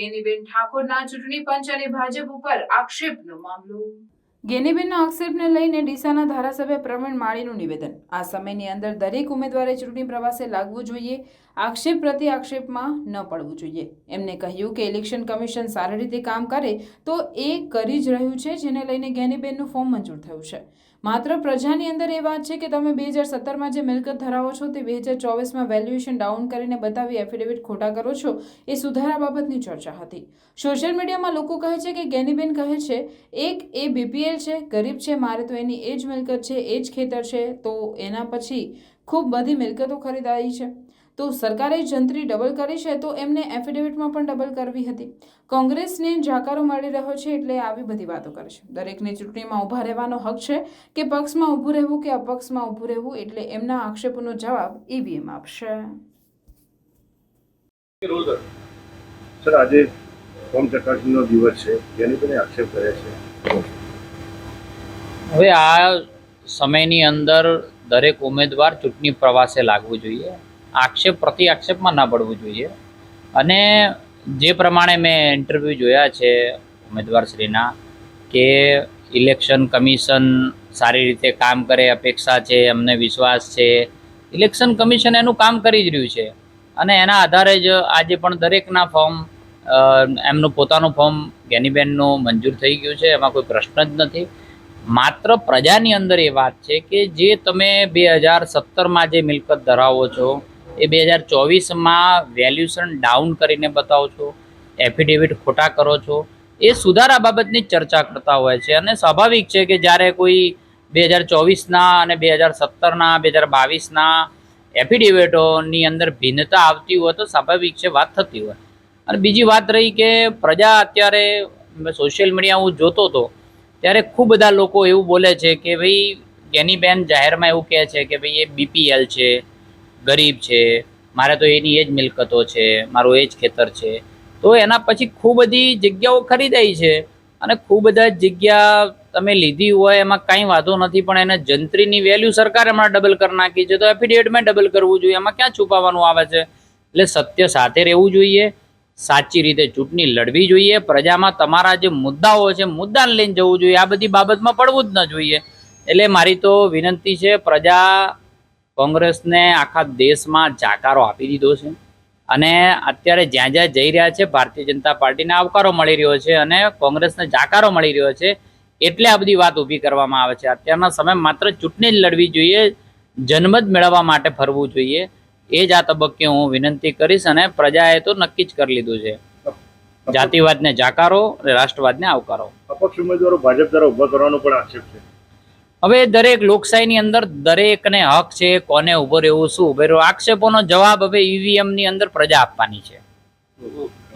કેનીબેન ઠાકોરના ચૂંટણી પંચ અને ભાજપ ઉપર આક્ષેપનો મામલો. ગેનીબેનના આક્ષેપને લઈને ડીસાના ધારાસભ્ય પ્રવીણ માળીનું નિવેદન. આ સમયની અંદર દરેક ઉમેદવારે ચૂંટણી પ્રવાસે લાગવું જોઈએ. આક્ષેપ પ્રતિ આક્ષેપમાં ન પડવું જોઈએ. એમને કહ્યું કે ઇલેક્શન કમિશન સારી રીતે કામ કરે તો એ કરી જ રહ્યું છે, જેને લઈને ગેનીબેનનું ફોર્મ મંજૂર થયું છે. માત્ર પ્રજાની અંદર એ વાત છે કે તમે બે હજાર સત્તરમાં જે મિલકત ધરાવો છો તે બે હજાર ચોવીસમાં વેલ્યુએશન ડાઉન કરીને બતાવી એફિડેવિટ ખોટા કરો છો, એ સુધારા બાબતની ચર્ચા હતી. સોશિયલ મીડિયામાં લોકો કહે છે કે ગેનીબેન કહે છે, એક એ બીપીએલ છે, ગરીબ છે, મારે તો એની એ જ મિલકત છે, એ જ ખેતર છે, તો એના પછી ખૂબ બધી મિલકતો ખરીદાઈ છે. તો સરકારે જંત્રી ડબલ કરી છે તો એમને એફિડેવિટમાં પણ ડબલ કરવી હતી. કોંગ્રેસને જાકારો મળી રહ્યો છે એટલે આવી બધી વાતો કરે છે. દરેકને ચૂંટણીમાં ઊભા રહેવાનો હક છે કે પક્ષમાં ઊભું રહેવું કે અપક્ષમાં ઊભું રહેવું એટલે એમના આક્ષેપોનો જવાબ ઈવીએમ આપશે. સર આજે ફોર્મ ચકાસણીનો દિવસ છે. જેની પણ આક્ષેપ કરે છે. હવે આ સમયની અંદર દરેક ઉમેદવાર ચૂંટણી પ્રવાસે લાગવું જોઈએ. આક્ષેપ, પ્રતિ આક્ષેપમાં ના પડવું જોઈએ. અને જે પ્રમાણે મેં ઇન્ટરવ્યૂ જોયા છે ઉમેદવારશ્રીના કે ઇલેક્શન કમિશન સારી રીતે કામ કરે, અપેક્ષા છે, અમને વિશ્વાસ છે. ઇલેક્શન કમિશન એનું કામ કરી જ રહ્યું છે. અને એના આધારે જ આજે પણ દરેકના ફોર્મ એમનું પોતાનું ફોર્મ ગેનીબેનનું મંજૂર થઈ ગયું છે, એમાં કોઈ પ્રશ્ન જ નથી. માત્ર પ્રજાની અંદર એ વાત છે કે જે તમે બે હજાર સત્તરમાં જે મિલકત ધરાવો છો એ બે હજાર ચોવીસમાં વેલ્યુશન ડાઉન કરીને બતાવો છો એફિડેવિટ ખોટા કરો છો, એ સુધારા બાબતની ચર્ચા કરતા હોય છે. અને સ્વાભાવિક છે કે જ્યારે કોઈ બે હજાર ચોવીસના અને બે હજાર સત્તરના, બે હજાર બાવીસના એફિડેવિટોની અંદર ભિન્નતા આવતી હોય તો સ્વાભાવિક છે, વાત થતી હોય. અને બીજી વાત રહી કે પ્રજા અત્યારે સોશિયલ મીડિયા હું જોતો હતો ત્યારે ખૂબ બધા લોકો એવું બોલે છે કે ભાઈ ગેનીબેન જાહેરમાં એવું કહે છે કે ભાઈ એ બીપીએલ છે ગરીબ છે, મારે તો એની એ જ મિલકતો છે, મારું એ જ ખેતર છે. તો એના પછી ખૂબ બધી જગ્યાઓ ખરીદાઈ છે અને ખૂબ બધા જગ્યા તમે લીધી હોય એમાં કાંઈ વાંધો નથી, પણ એને જંત્રીની વેલ્યુ સરકારે હમણાં ડબલ કરી નાખી છે. તો એફિડેવિટમાં ડબલ કરવું જોઈએ. એમાં ક્યાં છુપાવવાનું આવે છે? એટલે સત્ય સાથે રહેવું જોઈએ, સાચી રીતે ચૂંટણી લડવી જોઈએ, પ્રજામાં તમારા જે મુદ્દાઓ છે, મુદ્દાને લઈને જવું જોઈએ. આ બધી બાબતમાં પડવું જ ન જોઈએ. એટલે મારી તો વિનંતી છે, પ્રજા કોંગ્રેસને આખા દેશમાં જાકારો આપી દીધો છે. અને અત્યારે જ્યાં જ્યાં જઈ રહ્યા છે ભારતીય જનતા પાર્ટીને આવકારો મળી રહ્યો છે અને કોંગ્રેસને જાકારો મળી રહ્યો છે એટલે આ બધી વાત ઊભી કરવામાં આવે છે. અત્યારના સમય માત્ર ચૂંટણી જ લડવી જોઈએ જનમત મેળવવા માટે ફરવું જોઈએ. એ જ આ તબક્કે હું વિનંતી કરીશ અને પ્રજાએ તો નક્કી જ કરી લીધું છે. જાતિવાદને જાકારો અને રાષ્ટ્રવાદને આવકારો. અપક્ષ ઉમેદવારો ભાજપ દ્વારા ઊભા કરવાનો પણ આક્ષેપ છે. હવે દરેક લોકશાહીની અંદર દરેકને હક છે, કોને ઊભો રહેવું, શું ઊભો રહેવું, આક્ષેપોનો જવાબ હવે ઈવીએમની અંદર પ્રજા આપવાની છે.